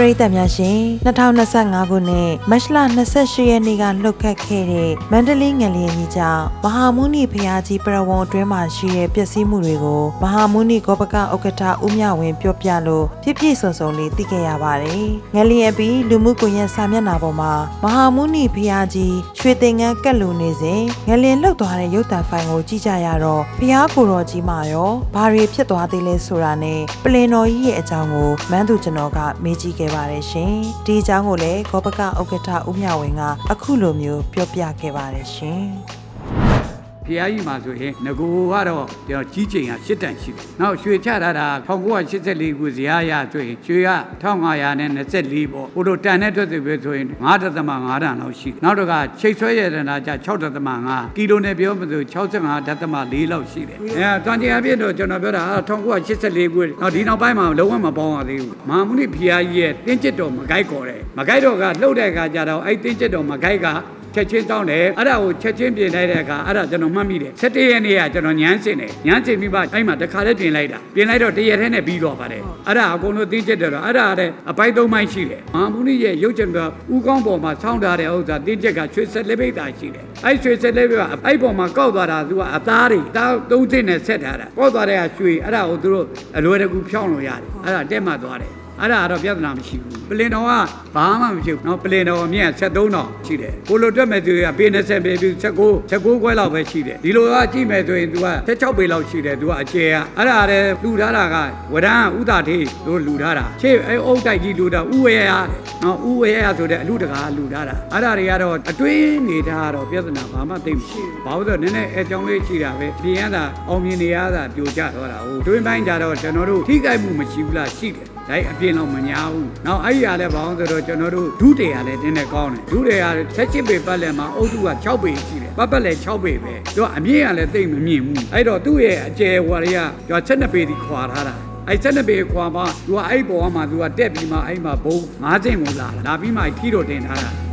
ပရိသတ်များရှင်2025ခုနှစ်မတ်လ28ရက်နေ့ကလှုပ်ခတ်ခဲ့တဲ့မန္တလေးငလျင်ကြီးကြောင့်မဟာမုနိဖရာကြီးပြရဝုံအတွင်းမှာရှိတဲ့ပျက်စီးမှုတွေကိုမဟာမုနိဂောပကဥက္ကဋ္ဌဦးမြဝင်းပြောပြလို့ပြည့်ပြည့်စုံစုံလေးသိခဲ့ရပါတယ်။ငလျင်အပြီးလူမှုကွန်ရက်စာမျက်နှာပေါ်မှာမဟာမုနိဖရာကြီးရွှေသင်္ကန်းကက်လူနေစဉ်ငလျင်လှုပ်သွားတဲ့ရုပ်သံဖိုင်ကိုကြည့်ကြရတော့ဖရာကိုယ်တော်ကြီးမှာရောဘာတွေဖြစ်သွားသေးလဲဆိုတာနဲ့ပလင်တော်ကြီးရဲ့အကြောင်းကိုမန်းသူကျွန်တော်ကမေးကြည့်ခဲ့ပါတယ်ရှင်။ဒီအကြောင်းကိုလည်းဂောပကဥက္ကဋ္ဌဦးမြဝင်းကအခုလိုမျိုးပြောပြခဲ့ပါတယ်ရှင်။ ဖျားကြီးမှာဆိုရင်ငကိုကတော့ကျွန်တော်ကြီးချိန်က၈တန်ရှိတယ်။နောက်ရွှေချထားတာ1984ခုဇရာရဆိုရင်ရွှေက1524ပေါ့။ဟိုလိုတန်တဲ့အတွက်ပဲဆိုရင်9.5တန်လောက်ရှိတယ်။နောက်တော့ကချိတ်ဆွဲရတနာကြ6.5ကီလိုနဲ့ပြောမှဆို65.4လောက်ရှိတယ်။အဲတန်ကြီးအပြည့်တော့ကျွန်တော်ပြောတာ1984ခုနောက်ဒီနောက်ပိုင်းမှာလုံးဝမပေါင်းရသေးဘူး။မဟာမုနိဖျားကြီးရဲ့တင်းကျစ်တော်မကိုက်ခေါ်တယ်။မကိုက်တော်ကလှုပ်တဲ့အခါကျတော့အဲ့တင်းကျစ်တော်မကိုက်က ချက်ချင်းတောင်းတယ်အဲ့ဒါကိုချက်ချင်းပြင်လိုက်တဲ့အခါအဲ့ဒါကျွန်တော်မှတ်မိတယ်17ရက်နေ့ကကျွန်တော်ညမ်းစင်တယ်ညမ်းစင်ပြီးမှအဲ့မှာတခါလေးပြင်လိုက်တာပြင်လိုက်တော့တရက်ထဲနဲ့ပြီးတော့ပါတယ်အဲ့ဒါအကုန်လုံးသိချက်တယ်တော့အဲ့ဒါတဲ့အပိုက်သုံးပိုင်းရှိတယ်မာမုနိရဲ့ရုပ်ချက်ကဥကောင်းပေါ်မှာဆောင်းထားတဲ့ဥစ္စာတင်းချက်ကရွှေဆက်လက်ပိတ်တာရှိတယ်အဲ့ရွှေဆက်လက်ပိတ်ကအဲ့ပေါ်မှာကောက်သွားတာသူကအသားတွေသားသုံးသိနဲ့ဆက်ထားတာကောက်သွားတဲ့ကရွှေအဲ့ဒါကိုသူတို့အလွယ်တကူဖြောင်းလို့ရတယ်အဲ့ဒါတက်မှသွားတယ် အဲ့ဒါတော့ပြဿနာမရှိဘူးပလင်တော်ကဘာမှမဖြစ်ဘူးနော်ပလင်တော်အမြင့်73တော့ရှိတယ်ကိုလိုတွက်မယ်သူကပေ20ပေပြီ16 16ခွဲလောက်ပဲရှိတယ်ဒီလိုကကြည့်မယ်ဆိုရင်သူက16ပေလောက်ရှိတယ်သူကအကျယ်ကအဲ့ဒါလည်းလူထားတာကဝရန်ဥတာထေးတို့လူထားတာချေအဲ့အုပ်တိုက်ကြီးလူတာဥဝေရနော်ဥဝေရဆိုတဲ့အလူတကာလူထားတာအဲ့ဒါတွေကတော့အတွင်းနေတာတော့ပြဿနာဘာမှသိမရှိဘူးဘာလို့လဲနည်းနည်းအကြောင်းလေးရှိတာပဲပြင်ရတာအောင်မြင်နေရတာပြိုကျသွားတာဟိုတွင်းပိုင်းကြတော့ကျွန်တော်တို့ထိခိုက်မှုမရှိဘူးလားရှိတယ်ဒါအပြင်တော့မညာဘူး။နောက်အဲ့ဒီရလဲဘာလို့ဆိုတော့ကျွန်တော်တို့ဒုတေရလဲတင်းနေကောင်းတယ်။ဒုတေရဆက်ချစ်ပေပတ်လဲမှာအုတ်စုက6ပေရှိတယ်။ပတ်ပတ်လဲ6ပေပဲ။သူကအမြင့်ရလဲတိတ်မမြင့်ဘူး။အဲ့တော့သူ့ရဲ့အကျယ်ဝါတွေကကျွန်တော်7ပေဒီခွာထားတာ။အဲ့7ပေခွာမှသူကအဲ့ပေါ်မှာသူကတက်ပြီးမှအဲ့မှာဘုံ၅ကျင့်ကိုလာတာ။လာပြီးမှခီးတော့တင်ထားတာ။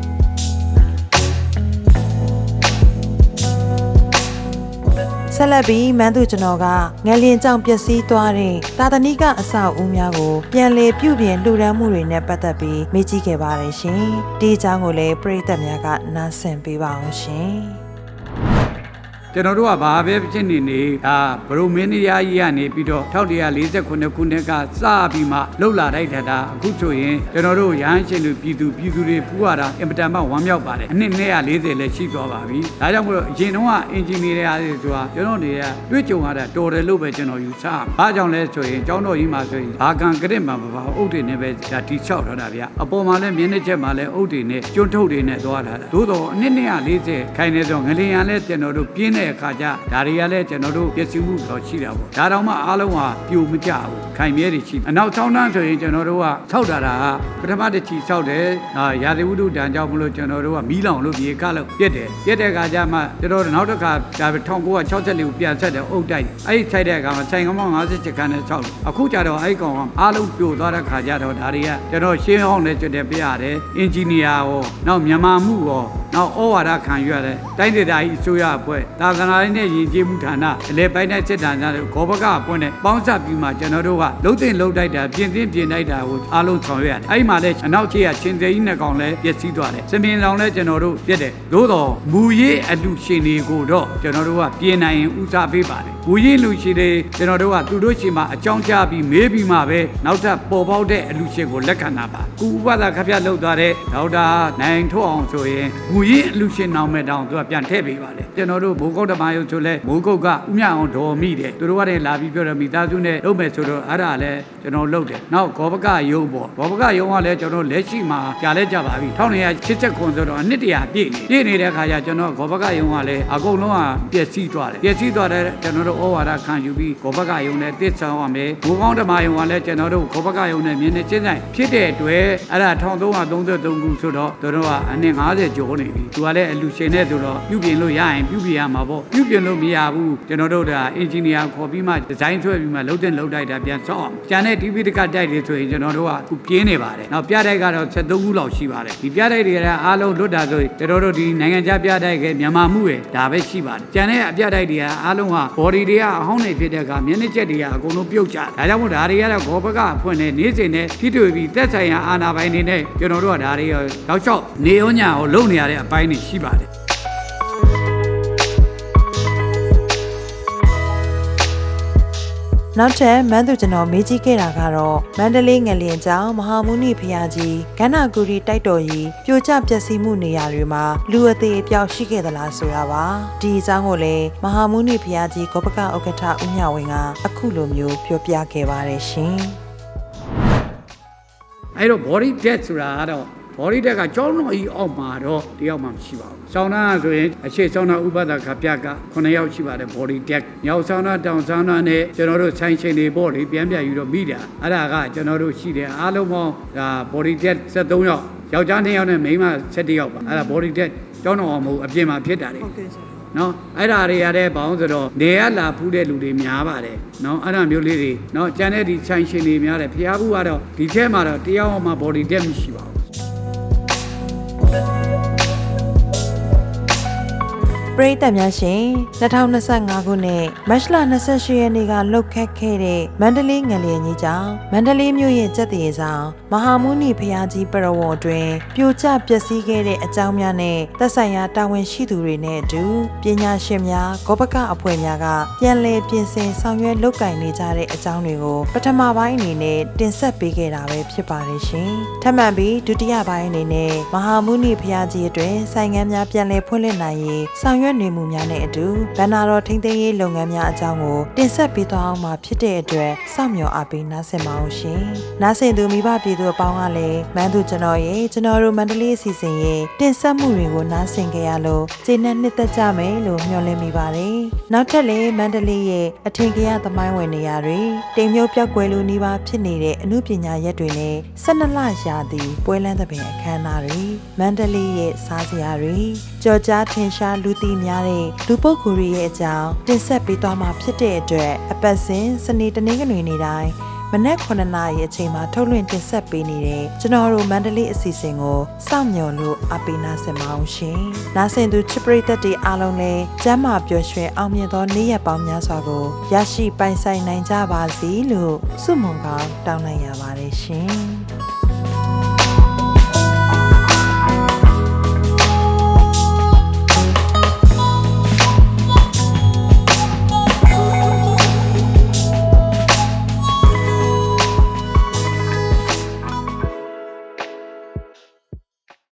ဆက်လက်ပြီးမန်းသူကျွန်တော်ကငလျင်ကြောင့်ပျက်စီးသွားတဲ့တာသနိကအဆောက်အဦများကိုပြန်လည်ပြုပြင်လှူဒန်းမှုတွေနဲ့ပတ်သက်ပြီးမေးကြည့်ခဲ့ပါတယ်ရှင်ဒီအကြောင်းကိုလည်းပရိသတ်များကနားဆင်ပေးပါအောင်ရှင် ကျွန်တော်တို့ကဘာပဲဖြစ်နေနေဒါဘရိုမင်းနီယာကြီးကနေပြီးတော့1148ခုနှစ်ကစပြီးမှလှုပ်လာတိုက်တာဒါအခုဆိုရင်ကျွန်တော်တို့ရဟန်းရှင်လူပြည်သူပြည်သူတွေဖူးရတာအင်မတန်မှဝမ်းမြောက်ပါတယ်အနှစ်240လည်းရှိသွားပါပြီဒါကြောင့်မလို့အရင်တုန်းကအင်ဂျင်နီယာတွေဆိုတာကျွန်တော်တွေကတွေ့ကြုံရတာတော်တယ်လို့ပဲကျွန်တော်ယူဆဘာကြောင့်လဲဆိုရင်ကျောင်းတော်ကြီးမှာဆိုရင်ဘာကံကရစ်မှာမပါအုတ်တွေနဲ့ပဲဒါတိချောက်ထားတာဗျအပေါ်မှာလည်းမြင်းနှစ်ချက်မှာလည်းအုတ်တွေနဲ့ကျွန်းထုတ်တွေနဲ့သွားထားတာသို့တော့အနှစ်240ခိုင်နေတော့ငလျင်ရလဲကျွန်တော်တို့ပြင်းတဲ့အခါကျဒါတွေကလည်းကျွန်တော်တို့ပျက်စီးမှုတော့ရှိတာပေါ့ဒါတော့မှအားလုံးဟာပြိုမကျဘူးခိုင်မြဲတွေရှိတယ်အနောက်ချောင်းတန်းဆိုရင်ကျွန်တော်တို့ကဆောက်တာတာကပထမတစ်ချီဆောက်တယ်အာရာသီဝတ္ထုတန်ကြောင့်မလို့ကျွန်တော်တို့ကမီးလောင်လို့မြေကလို့ပြက်တယ်ပြက်တဲ့အခါကျမှကျွန်တော်တို့နောက်တစ်ခါဒါ1964ကိုပြန်ဆက်တယ်အုတ်တိုက်အဲ့ဒီထိုက်တဲ့အခါမှာဆိုင်ကမောင်း50ခန်းနဲ့ဆောက်တယ်အခုကျတော့အဲ့ဒီကောင်ကအားလုံးပြိုသွားတဲ့ခါကျတော့ဒါတွေကကျွန်တော်ရှင်းအောင်လည်းကျွတ်တယ်ပြရတယ်အင်ဂျင်နီယာရောနောက်မြန်မာမှုရောနောက်ဩဝါဒခံရတဲ့တိုင်းဒေသကြီးအစိုးရအဖွဲ့သာသနာရေးနဲ့ယဉ်ကျေးမှုဌာနအလဲပိုင်းတဲ့စစ်ဌာနတွေဂောဘကအဖွဲ့နဲ့ပေါင်းစပ်ပြီးမှကျွန်တော်တို့ကလှုပ်တင်လှုပ်တိုက်တာပြင်သင်းပြင်တိုက်တာကိုအားလုံးဆောင်ရွက်ရတယ်အဲ့ဒီမှာလဲအနောက်ချေကချင်းသေးကြီးနှစ်ကောင်လဲပျက်စီးသွားတယ်စပင်ဆောင်လဲကျွန်တော်တို့ပြက်တယ်သို့တော့မူရေးအလူရှင်တွေကိုတော့ကျွန်တော်တို့ကပြင်နိုင်ရင်ဦးစားပေးပါတယ် မူရေးလူရှင်တွေကျွန်တော်တို့ကသူတို့ရှင်မှာအကြောင်းကြားပြီးမေးပြီးမှပဲနောက်ထပ်ပေါ်ပေါက်တဲ့အလူရှင်ကိုလက်ခံတာပါကုဥပဒခပြလှုပ်သွားတဲ့ဒေါက်တာနိုင်ထွန်းအောင်ဆိုရင်မူရေးအလူရှင်နောင်မဲ့တောင်သူကပြန်ထည့်ပေးပါလေကျွန်တော်တို့ဘိုးကုတ်တမယုတ်ဆိုလဲမိုးကုတ်ကဥမြအောင်ဒေါ်မိတယ်သူတို့ကလည်းလာပြီးပြောတယ်မိသားစုနဲ့လုပ်မယ်ဆိုတော့အဲ့ဒါလည်းကျွန်တော်လုပ်တယ်နောက်ဂောဘကယုံပေါ့ဂောဘကယုံကလည်းကျွန်တော်လက်ရှိမှာကြာလဲကြပါပြီ1980ခွန်ဆိုတော့အနှစ်တရာပြည့်နေပြည့်နေတဲ့ခါကျကျွန်တော်ဂောဘကယုံကလည်းအကုန်လုံးကပျက်စီးသွားတယ်ပျက်စီးသွားတဲ့ကျွန်တော်တို့ဩဝါဒခံယူပြီးဂောဘကယုံနဲ့တစ်ဆောင်ရမယ်ဘိုးကောင်းဓမ္မယုံကလည်းကျွန်တော်တို့ဂောဘကယုံနဲ့မြင်းနဲ့ချင်းဆိုင်ဖြစ်တဲ့အတွက်အဲ့ဒါ1333ခုဆိုတော့တို့တို့ကအနှစ်50ကျော်နေပြီသူကလည်းအလူရှင်နဲ့ဆိုတော့ပြုပြင်လို့ရရင်ပြုပြင်ရမှာပေါ့ပြုပြင်လို့မရဘူးကျွန်တော်တို့ကအင်ဂျင်နီယာခေါ်ပြီးမှဒီဇိုင်းဆွဲပြီးမှလုပ်တဲ့လုပ်တိုက်တာပြန်ဆောက်အောင်ကျန်တဲ့ TV တကတိုက်တွေဆိုရင်ကျွန်တော်တို့ကခုပြင်းနေပါတယ်နောက်ပြတိုက်ကတော့73ခုလောက်ရှိပါတယ်ဒီပြတိုက်တွေကလည်းအားလုံးလွတ်တာဆိုရင်ကျွန်တော်တို့ဒီနိုင်ငံခြားပြတိုက်ကမြန်မာမှုရဲ့ဒါပဲရှိပါတယ်ကျန်တဲ့အပြတိုက်တွေကအားလုံးက body တွေကအဟောင်းနေဖြစ်တဲ့အခါမျက်နှာချက်တွေကအကုန်လုံးပြုတ်ကျဒါကြောင့်မို့ဒါတွေကတော့ဂောဘကအဖွင့်နေနေ့စဉ်နဲ့ဖြစ်တွေ့ပြီးသက်ဆိုင်ရာအာဏာပိုင်တွေနဲ့ကျွန်တော်တို့ကဒါတွေရောတောက်လျှောက်နေရောညာကိုလုပ်နေရတဲ့အပိုင်းတွေရှိပါတယ် နောက်ထပ်မန်းသူကျွန်တော်မေးကြည့်ခဲ့တာကတော့မန္တလေးငလျင်ကျောင်းမဟာမုနိဖရာကြီးကန္နာဂူရီတိုက်တော်ကြီးပြိုကျပျက်စီးမှုနေရာတွေမှာလူအသေးအပြောက်ရှိခဲ့သလားဆိုတာပါဒီအကြောင်းကိုလည်းမဟာမုနိဖရာကြီးဂောပကဥက္ကဋ္ဌဦးမြဝင်းကအခုလိုမျိုးပြောပြခဲ့ပါတယ်ရှင်အဲ့တော့ body death ဆိုတာကတော့ body death ကကြောင်းတော်ကြီးအောက်မှာတော့တယောက်မှမရှိပါဘူး။ဆောင်းနာဆိုရင်အခြေဆောင်းနာဥပဒခပြက9ယောက်ရှိပါတယ် body death ။ညောင်ဆောင်းနာတောင်ဆောင်းနာနဲ့ကျွန်တော်တို့ဆိုင်ချိန်တွေပေါ့လေပြန်ပြန်ယူတော့မိတာ။အဲ့ဒါကကျွန်တော်တို့ရှိတယ်အားလုံးပေါင်းဒါ body death 73ယောက်ယောက်ျား2ယောက်နဲ့မိန်းမ7ယောက်ပါ။အဲ့ဒါ body death ကြောင်းတော်အောင်မဟုတ်အပြင်မှာဖြစ်တာလေ။နော်အဲ့ဒါတွေရတဲ့ဘောင်းဆိုတော့နေရလာဖူးတဲ့လူတွေများပါတယ်နော်အဲ့ဒါမျိုးလေးတွေနော်ကျန်တဲ့ဒီဆိုင်ရှင်တွေများတယ်ဖျားဘူးကတော့ဒီထဲမှာတော့တရားအောင်မှ body debt မရှိပါဘူး ပရိသတ်များရှင်2025ခုနှစ်မတ်လ28ရက်နေ့ကလှုပ်ခတ်ခဲ့တဲ့မန္တလေးငလျင်ကြီးကြောင့်မန္တလေးမြို့ရဲ့စက်တရေဆောင်မဟာမုနိဖရာကြီးပရဝေါ်တွင်ပြိုကျပျက်စီးခဲ့တဲ့အကြောင်းများနဲ့သက်ဆိုင်ရာတာဝန်ရှိသူတွေနဲ့အတူပညာရှင်များဂောပကအဖွဲ့များကပြန်လည်ပြင်ဆင်ဆောင်ရွက်လုပ်ကိုင်နေကြတဲ့အကြောင်းတွေကိုပထမပိုင်းအနေနဲ့တင်ဆက်ပေးခဲ့တာပဲဖြစ်ပါတယ်ရှင်ထပ်မံပြီးဒုတိယပိုင်းအနေနဲ့မဟာမုနိဖရာကြီးအတွင်ဆိုင်ငန်းများပြန်လည်ဖွင့်လှစ်နိုင်ရေးဆောင်ရွက်နေမှုများနဲ့အတူဗန္နာတော်ထိန်းသိမ်းရေးလုပ်ငန်းများအကြောင်းကိုတင်ဆက်ပေးသွားအောင်မှာဖြစ်တဲ့အတွက်စောင့်မျှော်အားပေးနားဆင်ပါအောင်ရှင်။နားဆင်သူမိဘပြည်သူအပေါင်းကလည်းမန်းသူကျွန်တော်ရဲ့ကျွန်တော်တို့မန္တလေးအစီအစဉ်ရဲ့တင်ဆက်မှုတွေကိုနားဆင်ကြရလို့ကျေနပ်နှစ်သက်ကြမယ်လို့မျှော်လင့်မိပါတယ်။နောက်ထပ်လည်းမန္တလေးရဲ့အထင်ကရသမိုင်းဝင်နေရာတွေတိမ်မျိုးပြောက်ကွယ်လိုနေပါဖြစ်နေတဲ့အမှုပညာရက်တွေနဲ့12လရာသီပွဲလန်းသဘင်အခမ်းအနားတွေမန္တလေးရဲ့စားစရာတွေကြော်ကြားထင်ရှားလူသိများတဲ့လူပုဂ္ဂိုလ်တွေရဲ့အကြောင်းတင်ဆက်ပေးသွားမှာဖြစ်တဲ့အတွက်အပတ်စဉ်စနေတနင်္ဂနွေနေ့တိုင်းမနက်9နာရီအချိန်မှာထုတ်လွှင့်တင်ဆက်ပေးနေတဲ့ကျွန်တော်တို့မန္တလေးအစီအစဉ်ကိုစောင့်မျှော်လို့အပိနာစင်ပါအောင်ရှင်။နာဆင်သူချစ်ပရိသတ်တွေအားလုံးလည်းကျမ်းမာပျော်ရွှင်အောင်မြင်သောနေ့ရက်ပေါင်းများစွာကိုရရှိပိုင်ဆိုင်နိုင်ကြပါစေလို့ဆုမွန်ကောင်းတောင်းလိုက်ရပါတယ်ရှင်။